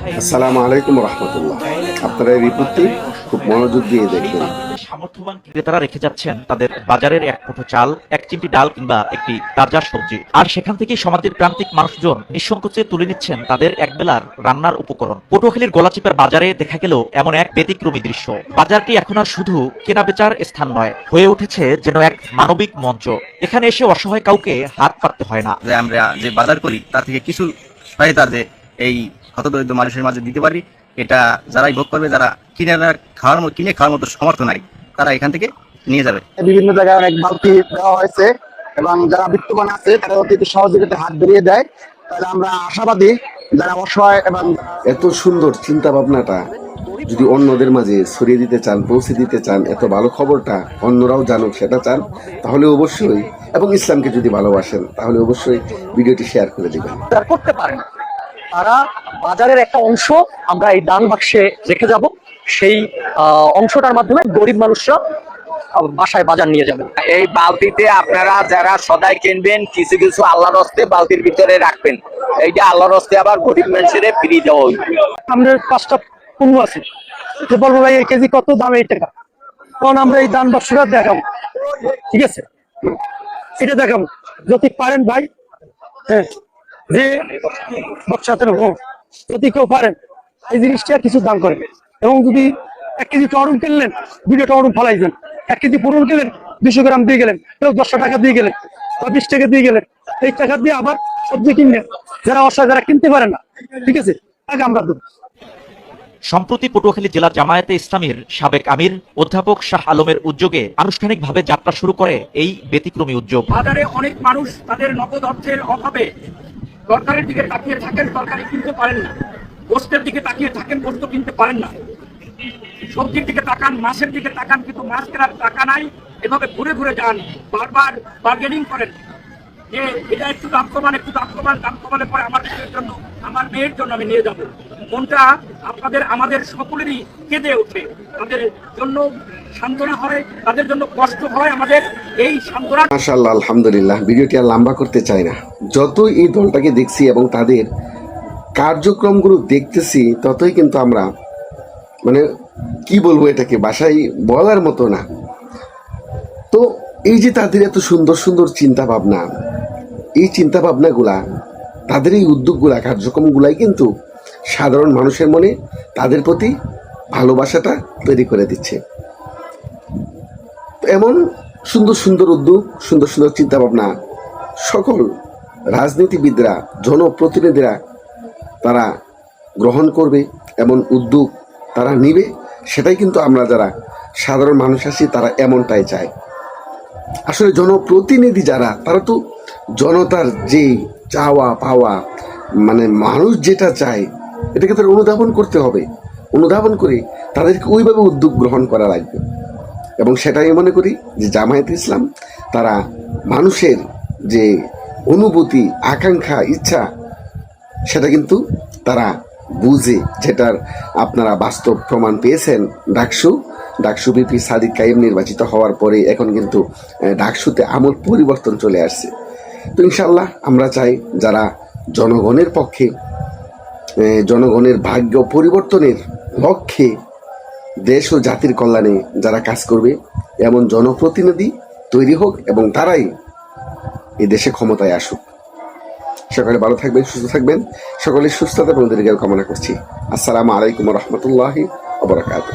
আসসালামু আলাইকুম রহমতুল্লাহ। আপনারা এই রিপোর্টটি খুব মনোযোগ দিয়ে দেখবেন। সামর্থ্যবান ক্রেতারা রেখে যাচ্ছেন তাদের বাজারের এক মুঠো চাল এক চিমটি ডাল কিংবা একটি তাজা সবজি। আর সেখান থেকে সমাজের প্রান্তিক মানুষজন নিঃসংকোচে তুলে নিচ্ছেন তাদের একবেলার রান্নার উপকরণ। পটুয়াখালীর গলাচিপার বাজারে দেখা গেল এমন এক ব্যতিক্রমী দৃশ্য। বাজারটি এখন আর শুধু কেনা বেচার স্থান নয় হয়ে উঠেছে যেন এক মানবিক মঞ্চ। এখানে এসে অসহায় কাউকে হাত পাততে হয় না। যে আমরা যে বাজার করি তার থেকে কিছু সহায়তা যে এই হতদরিদ্র মানুষের মাঝে দিতে পারি। এটা যারাই ভোগ করবে যারা কিনে খাওয়ার মতো কিনে খাওয়ার মতো সমর্থ নাই তারা এখান থেকে নিয়ে যাবে। বিভিন্ন জায়গায় অনেক বালতি দেওয়া হয়েছে এবং যারা বিত্তবান আছে তারা অতীতে সহযোগিতা হাত বেরিয়ে দেয়। তাহলে আমরা আশাবাদী যারা অসহায় এবং এত সুন্দর চিন্তা ভাবনাটা যদি অন্যদের মাঝে ছড়িয়ে দিতে চান পৌঁছে দিতে চান এত ভালো খবরটা অন্যরাও জানুক সেটা চান তাহলে অবশ্যই এবং ইসলামকে যদি ভালোবাসেন তাহলে অবশ্যই ভিডিওটি শেয়ার করে দেবেন। করতে পারে না তারা বাজারের একটা অংশ আমরা এই দান বাক্সে রেখে যাব। সেই অংশটার মাধ্যমে গরিব মানুষরা বাসায় বাজার নিয়ে যাবেন এই বালতিতে আপনারা যারা সদাই কিনবেন কিছু কিছু আল্লাহর হস্তে বালতির ভিতরে রাখবেন। এইটা আল্লাহর হস্তে আবার গরিব মানুষের ফ্রি দেওয়া হইবে। আমাদের পাঁচটা পণ্য আছে। বলব ভাই এই কেজি কত দাম এই টাকা? তখন আমরা এই দান বাক্সটা দেখাবো। ঠিক আছে? এটা দেখাবো। যদি পারেন ভাই হ্যাঁ। যে বক্সাতে যদি কেউ পারেন এই জিনিসটা কিছু দান করেন। এবং যদি এক কেজি টরুন কিনলেন দুটো টরুন ফলাইছেন এক কেজি পুরন কিনলেন দুশো গ্রাম দিয়ে গেলেন কেউ দশশো টাকা দিয়ে গেলেন বা বিশ টাকা দিয়ে গেলেন। এই টাকা দিয়ে আবার সবজি কিনলেন। যারা অসহায় যারা কিনতে পারে না ঠিক আছে? আগে আমরা দেবো। সম্প্রতি পটুয়াখালী জেলা জামায়াতে ইসলামীর সাবেক আমির অধ্যাপক শাহ আলমের উদ্যোগে আনুষ্ঠানিকভাবে যাত্রা শুরু করে এই ব্যতিক্রমী উদ্যোগ। বাজারে অনেক মানুষ তাদের নগদ অর্থের অভাবে সরকারের দিকে তাকিয়ে থাকেন তরকারি কিনতে পারেন না। পোস্টের দিকে তাকিয়ে থাকেন পোস্ট কিনতে পারেন না। সবজির দিকে তাকান, মাছের দিকে তাকান, কিন্তু মাছ কেনার টাকা নাই। এভাবে ঘুরে ঘুরে যান, বারবার বার্গেনিং করেন। যে এটা একটু দাম একটু দাম কমান পরে আমার মেয়ের জন্য, আমার মেয়ের জন্য আমি নিয়ে যাব। মনটা আপনাদের, আমাদের সকলেরই কেঁদে ওঠে। তাদের জন্য তাদের জন্য কষ্ট হয় আমাদের এই লম্বা করতে চাই না। যতই এই দলটাকে দেখছি এবং তাদের কার্যক্রমগুলো দেখতেছি, ততই কিন্তু আমরা মানে কি বলব এটাকে, বাসায় বলার মতো না। তো এই যে তাদের এত সুন্দর সুন্দর চিন্তা ভাবনা এই চিন্তা ভাবনাগুলা তাদের এই উদ্যোগগুলা, কার্যক্রমগুলাই কিন্তু সাধারণ মানুষের মনে তাদের প্রতি ভালোবাসাটা তৈরি করে দিচ্ছে। এমন সুন্দর সুন্দর উদ্যোগ, সুন্দর সুন্দর চিন্তা ভাবনা সকল রাজনীতিবিদরা, জনপ্রতিনিধিরা তারা গ্রহণ করবে, এমন উদ্যোগ তারা নিবে, সেটাই কিন্তু আমরা যারা সাধারণ মানুষ আছি, তারা এমনটাই চায়। আসলে জনপ্রতিনিধি যারা, তারা তো জনতার যে চাওয়া পাওয়া মানে মানুষ যেটা চায়, এটাকে তারা অনুধাবন করতে হবে। অনুধাবন করে তাদেরকে ওইভাবে উদ্যোগ গ্রহণ করা লাগবে। এবং সেটাই মনে করি যে জামায়াত ইসলাম, তারা মানুষের যে অনুভূতি, আকাঙ্ক্ষা, ইচ্ছা, সেটা কিন্তু তারা বুঝে। যেটার আপনারা বাস্তব প্রমাণ পেয়েছেন, ডাকসু। ডাকসু বিপি সাদিক কাইম নির্বাচিত হওয়ার পরে এখন কিন্তু ডাকসুতে আমূল পরিবর্তন চলে আসছে। তো ইনশাল্লাহ আমরা চাই যারা জনগণের পক্ষে জনগণের ভাগ্য পরিবর্তনের লক্ষ্যে দেশ ও জাতির কল্যাণে যারা কাজ করবে, এমন জনপ্রতিনিধি তৈরি হোক এবং তারাই এই দেশে ক্ষমতায় আসুক। সকালে ভালো থাকবেন, সুস্থ থাকবেন। সকলের সুস্থতা এবং দীর্ঘায়ু কামনা করছি। আসসালামু আলাইকুম রহমতুল্লাহি অবরাকাত